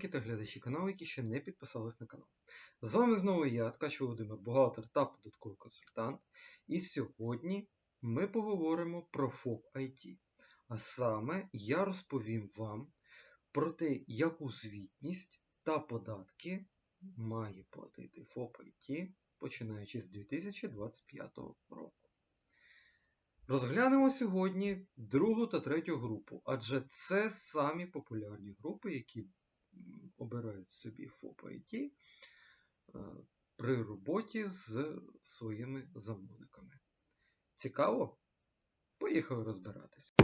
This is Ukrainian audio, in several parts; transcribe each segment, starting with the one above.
підписники та глядачі каналу, які ще не підписались на канал. З вами знову я, Ткач Володимир, бухгалтер та податковий консультант. І сьогодні ми поговоримо про ФОП IT. А саме я розповім вам про те, яку звітність та податки має платити ФОП IT, починаючи з 2025 року. Розглянемо сьогодні другу та третю групу, адже це самі популярні групи, які обирають собі ФОП IT е, при роботі з своїми замовниками. Цікаво? Поїхали розбиратися.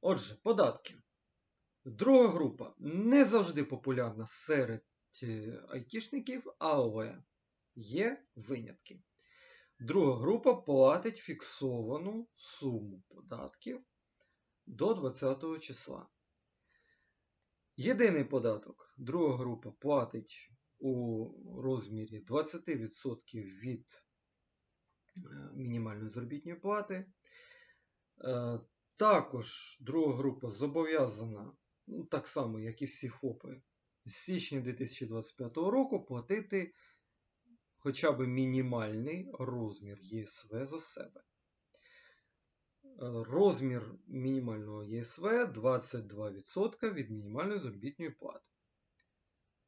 Отже, податки. Друга група не завжди популярна серед е, айтішників, але є винятки. Друга група платить фіксовану суму податків до 20 числа. Єдиний податок друга група платить у розмірі 20% від е, мінімальної заробітної плати. Е, Також друга група зобов'язана ну, так само, як і всі ФОПи, з січня 2025 року платити хоча б мінімальний розмір ЄСВ за себе. Е, Розмір мінімального ЄСВ 22% від мінімальної заробітної плати.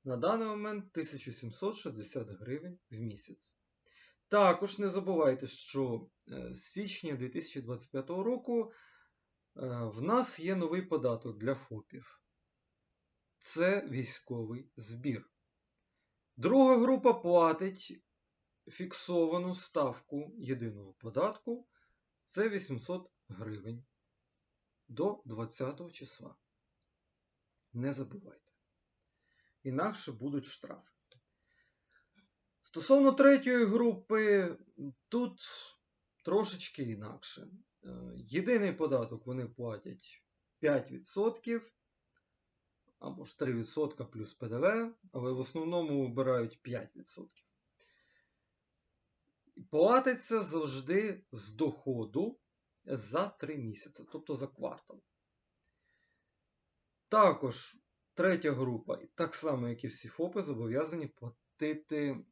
На даний момент 1760 гривень в місяць. Також не забувайте, що е, з січня 2025 року Е, В нас є новий податок для ФОПів. Це військовий збір. Друга група платить фіксовану ставку єдиного податку. Це 800 гривень до 20 числа. Не забувайте. Інакше будуть штрафи. Стосовно третьої групи, тут трошечки інакше. Е, Єдиний податок вони платять 5% або ж 3% плюс ПДВ, але в основному вибирають 5%. І Платиться завжди з доходу за 3 місяці, тобто за квартал. Також третя група, так само, як і всі ФОПи, зобов'язані платити е,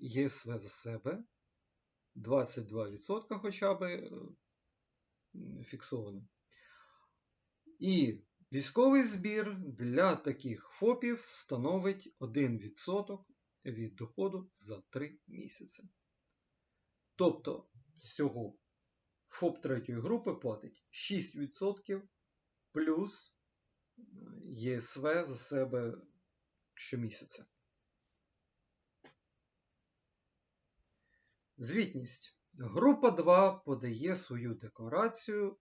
ЄСВ за себе 22% хоча б е, фіксовано. І військовий збір для таких ФОПів становить 1% від доходу за 3 місяці. Тобто всього ФОП третьої групи платить 6% плюс е, ЄСВ за себе щомісяця. Звітність. Група 2 подає свою декларацію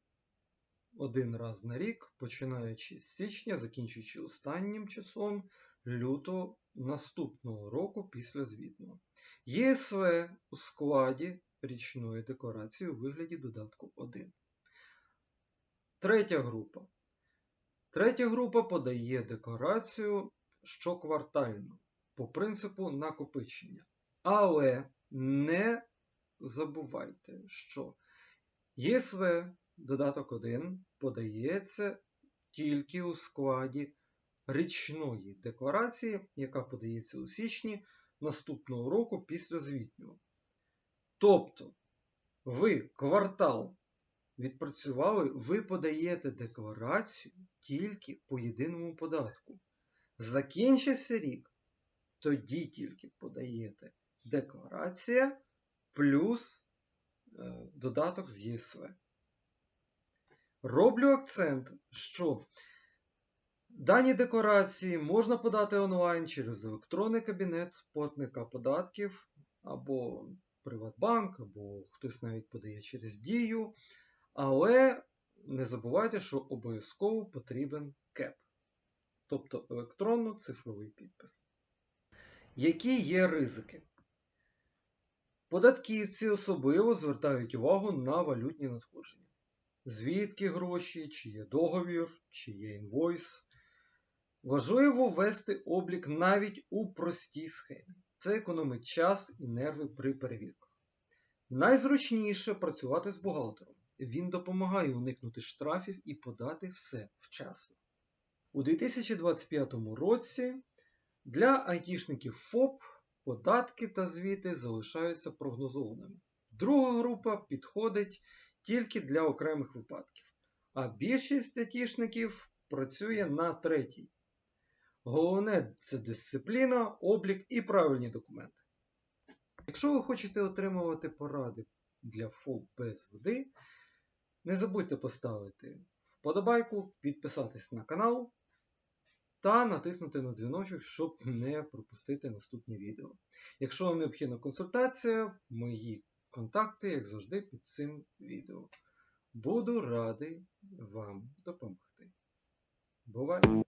один раз на рік, починаючи з січня, закінчуючи останнім числом лютого наступного року після звітного. ЄСВ у складі річної декларації у вигляді додатку 1. Третя група. Третя група подає декларацію щоквартально по принципу накопичення. Але не забувайте, що ЄСВ додаток 1 подається тільки у складі річної декларації, яка подається у січні наступного року після звітнього. Тобто, ви квартал відпрацювали, ви подаєте декларацію тільки по єдиному податку. Закінчився рік, тоді тільки подаєте декларація плюс е, додаток з ЄСВ. Роблю акцент, що дані декларації можна подати онлайн через електронний кабінет платника податків або Приватбанк, або хтось навіть подає через Дію. Але не забувайте, що обов'язково потрібен КЕП, тобто електронно-цифровий підпис. Які є ризики? Податківці особливо звертають увагу на валютні надходження. Звідки гроші, чи є договір, чи є інвойс. Важливо ввести облік навіть у простій схемі. Це економить час і нерви при перевірках. Найзручніше працювати з бухгалтером. Він допомагає уникнути штрафів і подати все вчасно. У 2025 році для айтішників ФОП податки та звіти залишаються прогнозованими. Друга група підходить тільки для окремих випадків, а більшість айтішників працює на третій. Головне це дисципліна, облік і правильні документи. Якщо ви хочете отримувати поради для ФОП без води, не забудьте поставити вподобайку, підписатись на канал та натиснути на дзвіночок, щоб не пропустити наступні відео. Якщо вам необхідна консультація, мої Контакти, як завжди, під цим відео. Буду радий вам допомогти. Бувайте!